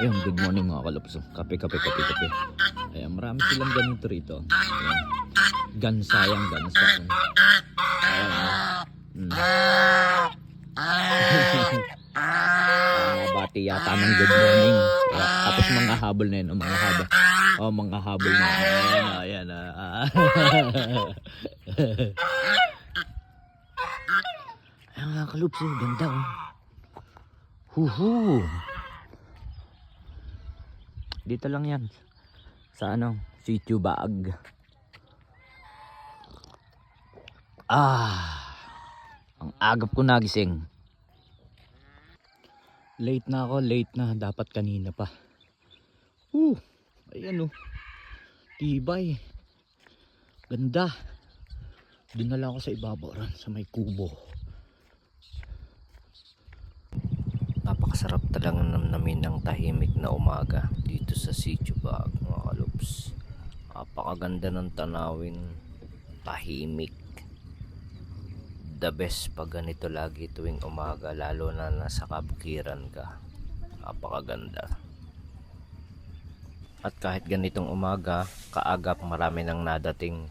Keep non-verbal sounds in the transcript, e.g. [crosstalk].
Ayun, good morning mga kalapso. Kape, kape, kape, kape. Ayan, marami silang ganito rito. Ayan. Gansa yan, gansa. Ayan. Mm. [laughs] Mga bati yata ng good morning. Kaya, tapos mga habol na yun, o mga habol. Oh, mga habol na. Ayan, ayan. ah. [laughs] Ayan mga kalapso, ganda oh. Huhu. Dito lang yan. Sa ano? Sitio Baag. Ah. Ang agap ko nagising. Late na ako, late na. Dapat kanina pa. Uh, ayan oh. Tibay. Ganda. Doon na lang ako sa ibabaw ran, sa may kubo. Napakasarap talaga namnamin ng tahimik na umaga dito sa Sitio Bag mga kalups. Napakaganda ng tanawin, tahimik. The best pag ganito lagi tuwing umaga lalo na nasa kabukiran ka. Napakaganda. At kahit ganitong umaga, kaagap marami nang nadating